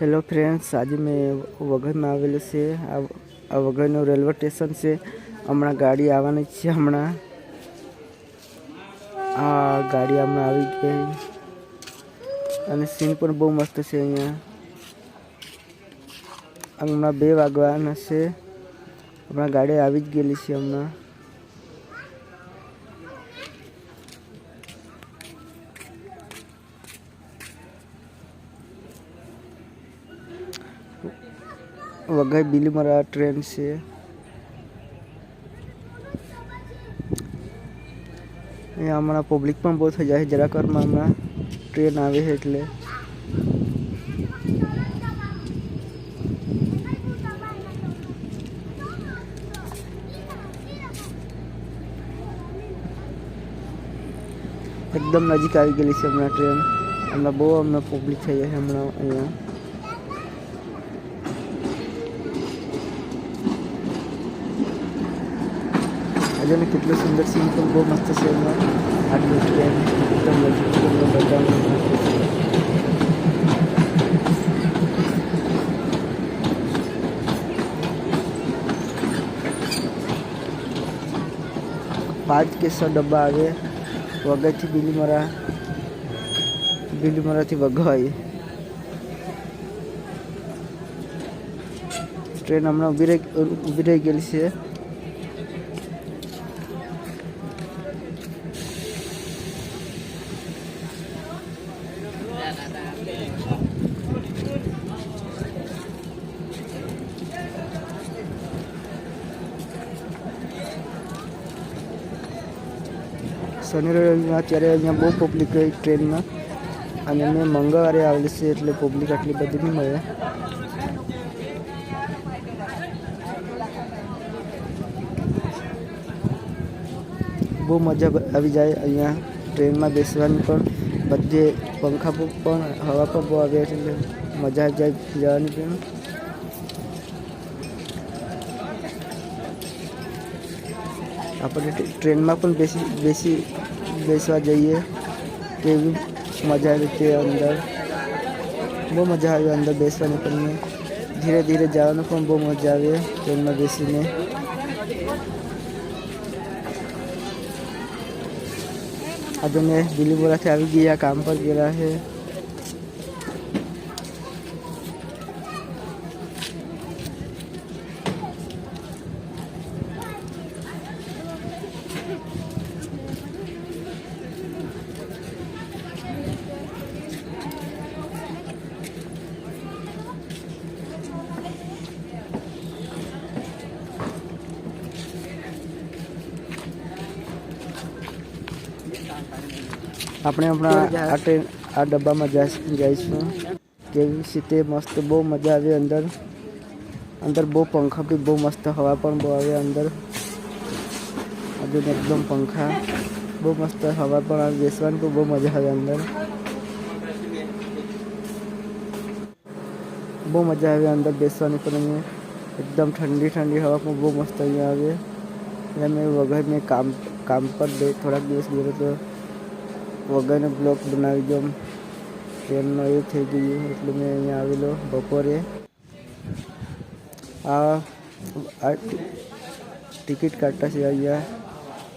Hello friends આજે મેં વઘઈમાં આવેલું છે. આ વઘઈનું રેલવે સ્ટેશન છે. હમણાં ગાડી આવવાની છે હમણાં. આ ગાડી હમણાં આવી ગઈ. અને સીન પણ બહુ મસ્ત છે અહીંયા. હમણાં બે વાગવાના છે. હમણાં ગાડી આવી જ ગયેલી છે હમણાં. વઘઈ બિલીમરા ટ્રેન છે. અહીંયા હમણાં પબ્લિક પણ બહુ થઈ જાય છે, જરાકરમાં હમણાં ટ્રેન આવે છે એટલે. એકદમ નજીક આવી ગયેલી છે હમણાં ટ્રેન હમણાં બહુ હમણાં પબ્લિક થઈ જાય છે હમણાં અહીંયા. આજે ને કેટલું સુંદર સીન પણ બહુ મસ્ત છે એમાં આટલું ટ્રેન એકદમ નજીક તમને બતાવું પાંચ કે છ ડબ્બા આવે વગરથી બીલીમરા બીલીમરાથી વઘવાઈ ટ્રેન હમણાં ઊભી રહી ઊભી રહી ગયેલી છે શનિ રવિમાં અત્યારે અહીંયા બહુ પબ્લિક રહી ટ્રેનમાં અને મેં મંગળવારે આવેલી છે એટલે પબ્લિક આટલી બધી નહીં મળે. બહુ મજા આવી જાય અહીંયા ટ્રેનમાં બેસવાની પણ. બધે પંખા પણ હવા પણ બહુ આવે એટલે મજા આવી જાય જવાની પણ. આપણે ટ્રેનમાં પણ બેસી બેસી બેસવા જઈએ કેવી મજા આવે તે અંદર બહુ મજા આવે અંદર બેસવાની પણ ધીરે ધીરે જવાનું પણ બહુ મજા આવે ટ્રેનમાં બેસીને આજે મેં દિલ્હીપુરાથી આવી ગયા કામ પર ગયેલા છે આપણે હમણાં આ ટ્રેન આ ડબ્બામાં જા- જઈશું કેવી રીતે મસ્ત બહુ મજા આવે અંદર અંદર બહુ પંખા બી બહુ મસ્ત હવા પણ બહુ આવે અંદર હજુ એકદમ પંખા બહુ મસ્ત હવા પણ આવે બેસવાની પણ બહુ મજા આવે અંદર બહુ મજા આવે અંદર બેસવાની પણ અહીંયા એકદમ ઠંડી ઠંડી હવા પણ બહુ મસ્ત અહીંયા આવે એટલે મેં વગર મેં કામ કામ પર બે થોડાક દિવસ ગયેલો તો વગરનો બ્લોક બનાવી દઉં ટ્રેનનો એ થઈ ગયું એટલે મેં અહીંયા આવેલો બપોરે આ આ ટિ- ટિકિટ કાઢતા છે અહીંયા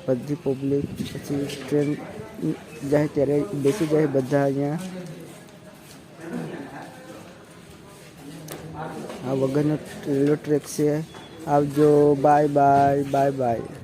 બધી પબ્લિક પછી ટ્રેન જાય ત્યારે બેસી જાય બધા અહીંયા આ વગરનો રેલવે ટ્રેક છે આવજો બાય બાય બાય બાય